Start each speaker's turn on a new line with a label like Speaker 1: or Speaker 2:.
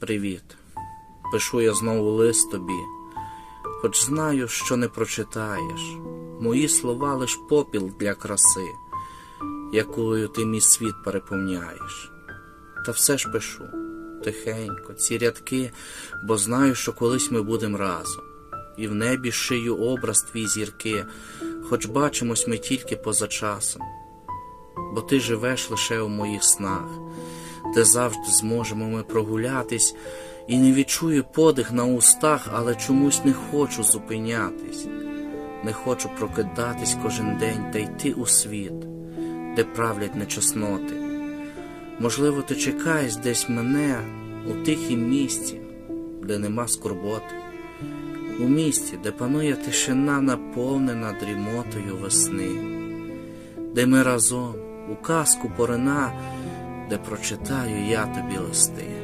Speaker 1: Привіт. Пишу я знову лист тобі, хоч знаю, що не прочитаєш. Мої слова лиш попіл для краси, якою ти мій світ переповняєш. Та все ж пишу тихенько, ці рядки, бо знаю, що колись ми будем разом. І в небі шию образ твій зірки, хоч бачимось ми тільки поза часом. Бо ти живеш лише у моїх снах, де завжди зможемо ми прогулятись, і не відчую подих на устах, але чомусь не хочу зупинятись, не хочу прокидатись кожен день та йти у світ, де правлять нечесноти. Можливо, ти чекаєш десь мене у тихім місці, де нема скорботи, у місті, де панує тишина, наповнена дрімотою весни, де ми разом у казку порина, де прочитаю я тобі листи.